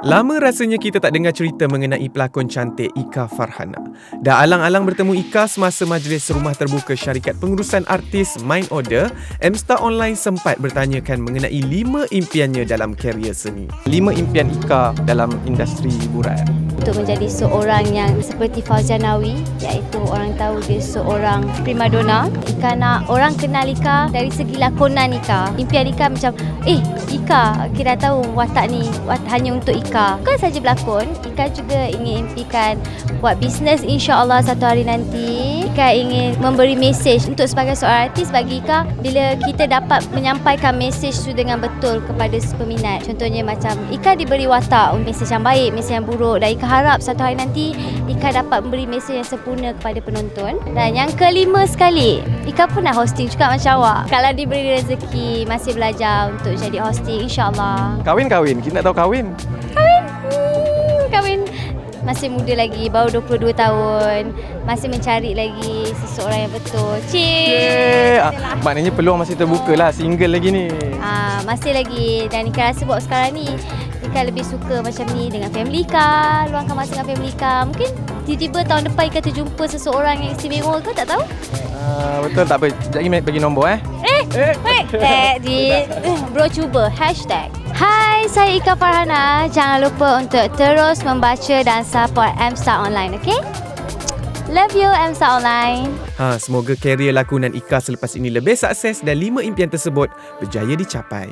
Lama rasanya kita tak dengar cerita mengenai pelakon cantik Ika Farhana. Dah alang-alang bertemu Ika semasa majlis rumah terbuka syarikat pengurusan artis Mind Order, M-Star Online sempat bertanyakan mengenai lima impiannya dalam karier seni. Lima impian Ika dalam industri hiburan. Untuk menjadi seorang yang seperti Fauzanawi iaitu orang tahu dia seorang primadona Ika nak orang kenal Ika dari segi lakonan Ika. Impian Ika macam eh Ika kita tahu watak ni watak hanya untuk Ika. Bukan saja berlakon Ika juga ingin impikan buat bisnes insya-Allah satu hari nanti Ika ingin memberi mesej untuk sebagai seorang artis bagi Ika bila kita dapat menyampaikan mesej tu dengan betul kepada peminat contohnya macam Ika diberi watak mesej yang baik mesej yang buruk dan Ika harap satu hari nanti Ika dapat memberi mesej yang sempurna kepada penonton. Dan yang kelima sekali, Ika pun nak hosting juga macam awak. Kalau diberi rezeki, masih belajar untuk jadi hosting insyaAllah. Kahwin-kahwin, kita nak tahu kahwin. Hmm, kahwin masih muda lagi, baru 22 tahun. Masih mencari lagi seseorang yang betul. Cheers! Yeah. Ah, maknanya peluang masih terbuka lah, single lagi ni. Ah, masih lagi dan Ika rasa buat sekarang ni Ika lebih suka macam ni dengan family Ika, luangkan masa dengan family Ika. Mungkin tiba-tiba tahun depan Ika terjumpa seseorang yang istimewa ke tak tahu? Ah, betul tak apa, sekejap lagi bagi nombor eh. Eh, wait, eh, di bro cuba hashtag. Hai, saya Ika Farhana. Jangan lupa untuk terus membaca dan support M-Star Online, okay? Love you M-Star Online. Ha, semoga karier lakonan Ika selepas ini lebih sukses dan lima impian tersebut berjaya dicapai.